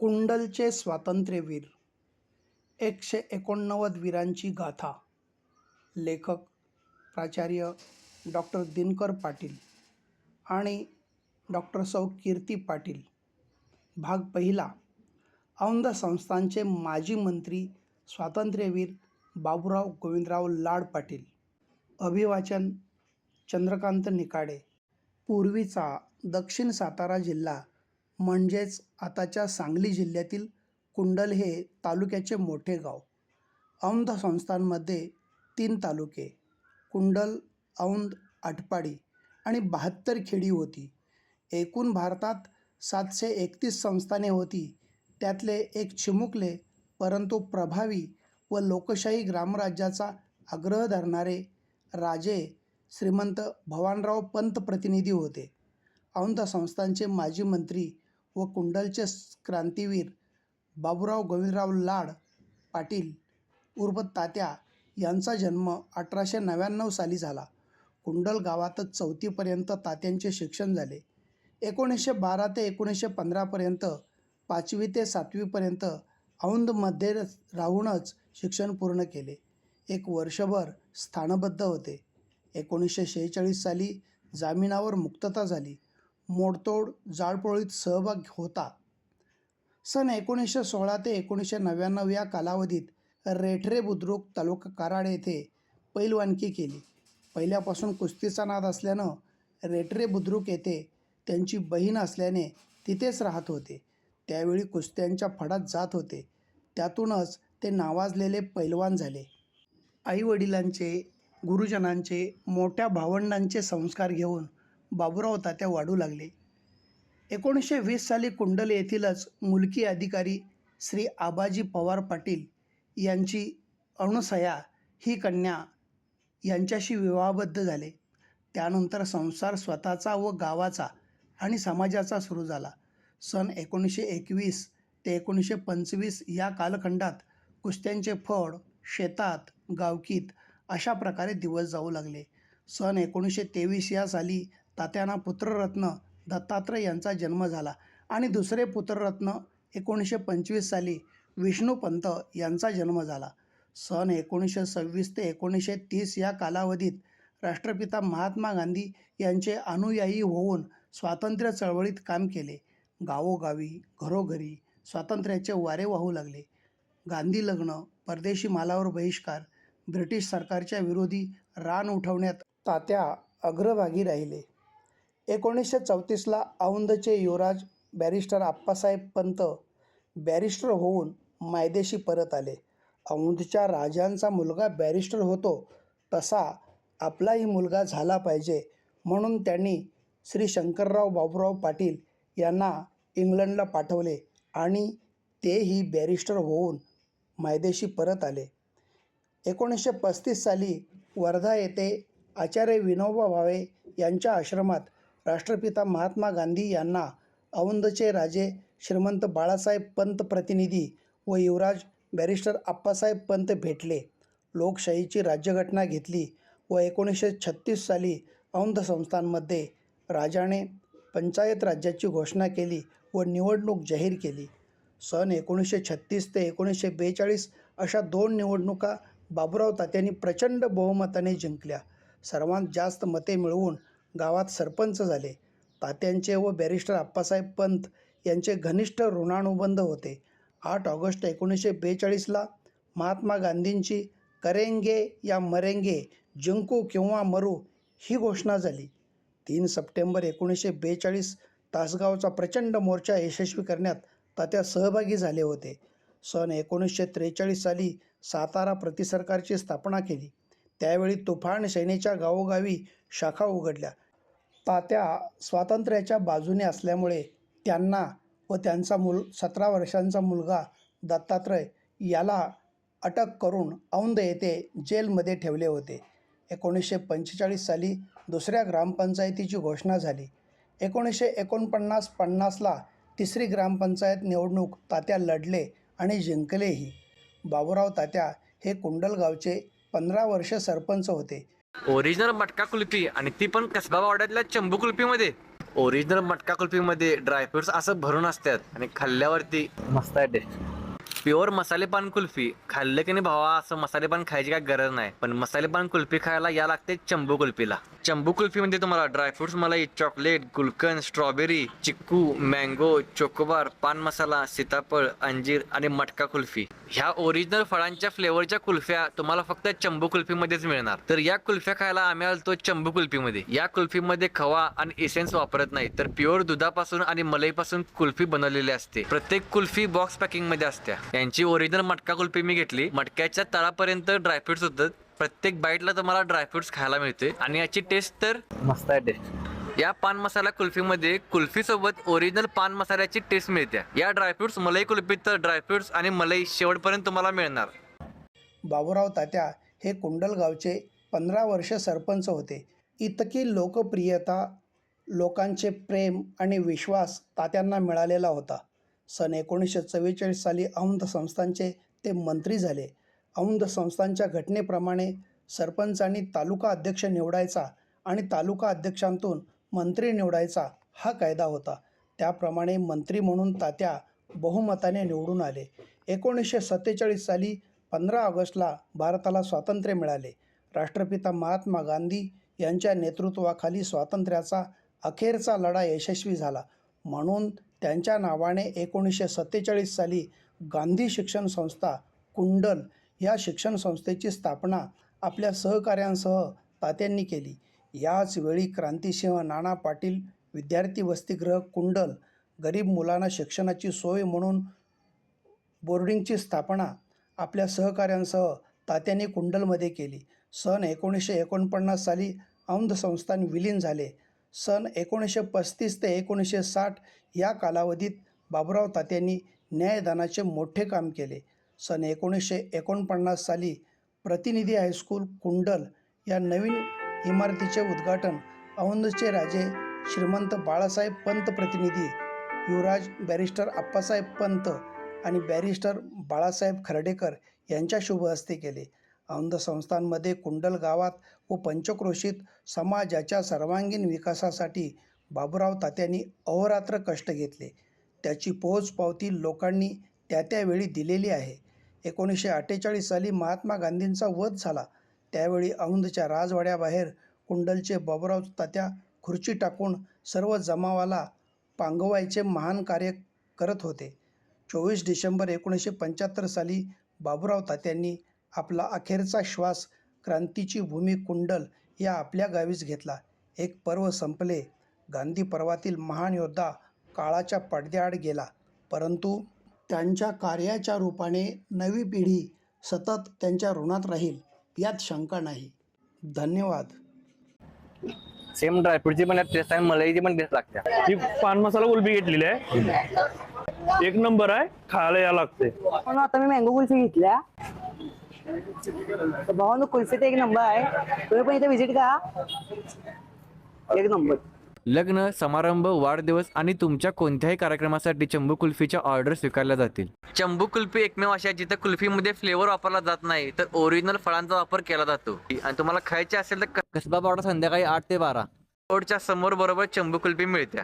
कुंडलचे स्वातंत्र्यवीर. एकशे एकोणनव्वद वीरांची गाथा. लेखक प्राचार्य डॉक्टर दिनकर पाटील आणि डॉक्टर सौ. कीर्ती पाटील. भाग पहिला. औंध संस्थानचे माजी मंत्री स्वातंत्र्यवीर बाबूराव गोविंदराव लाड पाटील. अभिवाचन चंद्रकांत निकाडे. पूर्वीचा दक्षिण सातारा जिल्हा म्हणजेच आताच्या सांगली जिल्ह्यातील कुंडल हे तालुक्याचे मोठे गाव. औंध संस्थांमध्ये तीन तालुके कुंडल औंध आटपाडी आणि बहात्तर खेडी होती. एकूण भारतात सातशे एकतीस संस्थाने होती. त्यातले एक चिमुकले परंतु प्रभावी व लोकशाही ग्रामराज्याचा आग्रह धरणारे राजे श्रीमंत भवानराव पंत प्रतिनिधी होते. औंध संस्थानचे माजी मंत्री व कुंडलचे क्रांतीवीर बाबूराव गोविंदराव लाड पाटील उर्फ तात्या यांचा जन्म अठराशे नव्याण्णव साली झाला. कुंडल गावातच चौथीपर्यंत तात्यांचे शिक्षण झाले. एकोणीसशे बारा ते एकोणीसशे पंधरापर्यंत पाचवी ते सातवीपर्यंत औंधमध्ये राहूनच शिक्षण पूर्ण केले. एक वर्षभर स्थानबद्ध होते. एकोणीसशे शेहेचाळीस साली जामिनावर मुक्तता झाली. मोडतोड जाळपोळीत सहभाग होता. सन एकोणीसशे सोळा ते एकोणीसशे नव्याण्णव या कालावधीत रेठरे बुद्रुक तालुका कराड येथे पैलवानकी केली. पहिल्यापासून कुस्तीचा नाद असल्यानं रेठरे बुद्रुक येथे त्यांची बहीण असल्याने तिथेच राहत होते. त्यावेळी कुस्त्यांच्या फडात जात होते. त्यातूनच ते नावाजलेले पैलवान झाले. आईवडिलांचे गुरुजनांचे मोठ्या भावंडांचे संस्कार घेऊन बाबुराव तात्या वाढू लागले. एकोणीसशे वीस साली कुंडल येथीलच मुलकी अधिकारी श्री आबाजी पवार पाटील यांची अणुसया ही कन्या यांच्याशी विवाहबद्ध झाले. त्यानंतर संसार स्वतःचा व गावाचा आणि समाजाचा सुरू झाला. सन एकोणीसशे एकवीस ते एकोणीसशे पंचवीस या कालखंडात कुस्त्यांचे फळ शेतात गावकीत अशा प्रकारे दिवस जाऊ लागले. सन एकोणीसशे तेवीस या साली तात्यांना पुत्ररत्न दत्तात्रय यांचा जन्म झाला. आणि दुसरे पुत्ररत्न एकोणीसशे पंचवीस साली विष्णुपंत यांचा जन्म झाला. सन एकोणीसशे सव्वीस ते एकोणीसशे तीस या कालावधीत राष्ट्रपिता महात्मा गांधी यांचे अनुयायी होऊन स्वातंत्र्य चळवळीत काम केले. गावोगावी घरोघरी स्वातंत्र्याचे वारे वाहू लागले. गांधी लग्न परदेशी मालावर बहिष्कार ब्रिटिश सरकारच्या विरोधी रान उठवण्यात तात्या अग्रभागी राहिले. एकोणीसशे चौतीसला औंधचे युवराज बॅरिस्टर आप्पासाहेब पंत बॅरिस्टर होऊन मायदेशी परत आले. औंधच्या राजांचा मुलगा बॅरिस्टर होतो तसा आपलाही मुलगा झाला पाहिजे म्हणून त्यांनी श्री शंकरराव बाबूराव पाटील यांना इंग्लंडला पाठवले आणि तेही बॅरिस्टर होऊन मायदेशी परत आले. एकोणीसशे पस्तीस साली वर्धा येथे आचार्य विनोबा भावे यांच्या आश्रमात राष्ट्रपिता महात्मा गांधी यांना औंधचे राजे श्रीमंत बाळासाहेब पंत प्रतिनिधी व युवराज बॅरिस्टर आप्पासाहेब पंत भेटले. लोकशाहीची राज्यघटना घेतली व एकोणीसशे छत्तीस साली औंध संस्थांमध्ये राजाने पंचायत राज्याची घोषणा केली व निवडणूक जाहीर केली. सन एकोणीसशे छत्तीस ते एकोणीसशे बेचाळीस अशा दोन निवडणुका बाबूराव तात्यांनी प्रचंड बहुमताने जिंकल्या. सर्वांत जास्त मते मिळवून गावात सरपंच झाले. तात्यांचे व बॅरिस्टर आप्पासाहेब पंत यांचे घनिष्ठ ऋणानुबंध होते. आठ ऑगस्ट एकोणीसशे बेचाळीसला महात्मा गांधींची करेंगे या मरेंगे जिंकू किंवा मरू ही घोषणा झाली. तीन सप्टेंबर एकोणीसशे बेचाळीस तासगावचा प्रचंड मोर्चा यशस्वी करण्यात तात्या सहभागी झाले होते. सन एकोणीसशे त्रेचाळीस साली सातारा प्रतिसरकारची स्थापना केली. त्यावेळी तुफान सेनेच्या गावोगावी शाखा उघडल्या. तात्या स्वातंत्र्याच्या बाजूने असल्यामुळे त्यांना व त्यांचा मुल सतरा वर्षांचा मुलगा दत्तात्रय याला अटक करून औंध येथे जेलमध्ये ठेवले होते. एकोणीसशे पंचेचाळीस साली दुसऱ्या ग्रामपंचायतीची घोषणा झाली. एकोणीसशे एकोणपन्नास पन्नासला तिसरी ग्रामपंचायत निवडणूक तात्या लढले आणि जिंकलेही. बाबुराव तात्या हे कुंडलगावचे पंधरा वर्ष सरपंच होते. ओरिजिनल मटका कुल्फी आणि ती पण कसबा वाड्यातल्या चंबू कुल्फीमध्ये. ओरिजिनल मटका कुल्फीमध्ये ड्रायफ्रुट्स असं भरून असतात आणि खाल्ल्यावरती मस्त आहे टेस्ट प्युअर मसाले पान कुल्फी. खाल्लं की नाही भावा असं मसाले पान खायची काय गरज नाही. पण मसाले पान कुल्फी खायला या लागते चंबू कुल्फीला. चंबू कुल्फीमध्ये म्हणजे तुम्हाला ड्रायफ्रुट्स मलाई चॉकलेट गुलकंद स्ट्रॉबेरी चिक्कू मँगो चोकोबार पान मसाला सीताफळ अंजीर आणि मटका कुल्फी. ह्या ओरिजिनल फळांच्या फ्लेवरच्या कुल्फ्या तुम्हाला फक्त चंबू कुल्फीमध्येच मिळणार. तर या कुल्फ्या खायला आम्ही आलतो चंबू कुल्फीमध्ये. या कुल्फीमध्ये खवा आणि एसेन्स वापरत नाही. तर प्युअर दुधापासून आणि मलईपासून कुल्फी बनवलेली असते. प्रत्येक कुल्फी बॉक्स पॅकिंगमध्ये यांची ओरिजिनल मटका कुल्फी मी घेतली. मटक्याच्या तळापर्यंत ड्रायफ्रुट्स होतात प्रत्येक बाईटला तुम्हाला ड्रायफ्रुट्स खायला मिळते. आणि याची टेस्ट तर मस्त आहे टेस्ट या पान मसाला कुल्फीमध्ये कुल्फी सोबत ओरिजिनल पान मसाल्याची टेस्ट मिळते. या ड्रायफ्रुट्स मलाई कुल्फीत तर ड्रायफ्रुट्स आणि मलाई शेवटपर्यंत तुम्हाला मिळणार. बाबूराव तात्या हे कुंडल गावचे पंधरा वर्ष सरपंच होते. इतकी लोकप्रियता लोकांचे प्रेम आणि विश्वास तात्यांना मिळालेला होता. सन एकोणीसशे चव्वेचाळीस साली औंध संस्थांचे ते मंत्री झाले. औंध संस्थांच्या घटनेप्रमाणे सरपंचांनी तालुका अध्यक्ष निवडायचा आणि तालुका अध्यक्षांतून मंत्री निवडायचा हा कायदा होता. त्याप्रमाणे मंत्री म्हणून तात्या बहुमताने निवडून आले. एकोणीसशे सत्तेचाळीस साली पंधरा ऑगस्टला भारताला स्वातंत्र्य मिळाले. राष्ट्रपिता महात्मा गांधी यांच्या नेतृत्वाखाली स्वातंत्र्याचा अखेरचा लढा यशस्वी झाला. म्हणून त्यांच्या नावाने एकोणीसशे सत्तेचाळीस साली गांधी शिक्षण संस्था कुंडल या शिक्षण संस्थेची स्थापना आपल्या सहकाऱ्यांसह तात्यांनी केली. याच वेळी क्रांतिसिंह नाना पाटील विद्यार्थी वसतिगृह कुंडल गरीब मुलांना शिक्षणाची सोय म्हणून बोर्डिंगची स्थापना आपल्या सहकाऱ्यांसह तात्यांनी कुंडलमध्ये केली. सन एकोणीसशे एकोणपन्नास साली औंध संस्थान विलीन झाले. सन एकोणीसशे पस्तीस ते एकोणीसशे साठ या कालावधीत बाबुराव तात्यांनी न्यायदानाचे मोठे काम केले. सन एकोणीसशे एकोणपन्नास साली प्रतिनिधी हायस्कूल कुंडल या नवीन इमारतीचे उद्घाटन औंधचे राजे श्रीमंत बाळासाहेब पंत प्रतिनिधी युवराज बॅरिस्टर आप्पासाहेब पंत आणि बॅरिस्टर बाळासाहेब खर्डेकर यांच्या शुभ हस्ते केले. औंध संस्थांमध्ये कुंडल गावात व पंचक्रोशीत समाजाच्या सर्वांगीण विकासासाठी बाबुराव तात्यांनी अहोरात्र कष्ट घेतले. त्याची पोहोचपावती लोकांनी त्या त्यावेळी दिलेली आहे. एकोणीसशे अठ्ठेचाळीस साली महात्मा गांधींचा वध झाला. त्यावेळी औंधच्या राजवाड्याबाहेर कुंडलचे बाबुराव तात्या खुर्ची टाकून सर्व जमावाला पांगवायचे महान कार्य करत होते. चोवीस डिसेंबर एकोणीसशे पंच्याहत्तर साली बाबुराव तात्यांनी आपला अखेरचा श्वास क्रांतीची भूमी कुंडल या आपल्या गावीच घेतला. एक पर्व संपले. गांधी पर्वातील महान योद्धा काळाच्या पडद्याआड गेला. परंतु त्यांच्या कार्याच्या रूपाने नवी पिढी सतत त्यांच्या ऋणात राहील यात शंका नाही. धन्यवाद. सेम ड्रायफ्रुटची पण टेस्ट आहे मलाईची पण टेस्ट लागते ही पान मसाला कुल्फी घेतलेली आहे. एक नंबर आहे खायला या लागते. पण आता मी मँगो कुल्फी घेतल्या. तर भावानो एक नंबर आहे. तुम्ही पण इथे व्हिजिट करा. एक नंबर. लग्न समारंभ वाढदिवस आणि तुमच्या कोणत्याही कार्यक्रमासाठी चंबू कुल्फीच्या ऑर्डर स्वीकारल्या जातील. चंबू कुल्फी एकमेव अशी जिथे कुल्फीमध्ये फ्लेवर वापरला जात नाही तर ओरिजिनल फळांचा वापर केला जातो. आणि तुम्हाला खायचे असेल तर कसबा पावडा संध्याकाळी आठ ते बारा. रोडच्या समोर बरोबर चंबू कुल्फी मिळते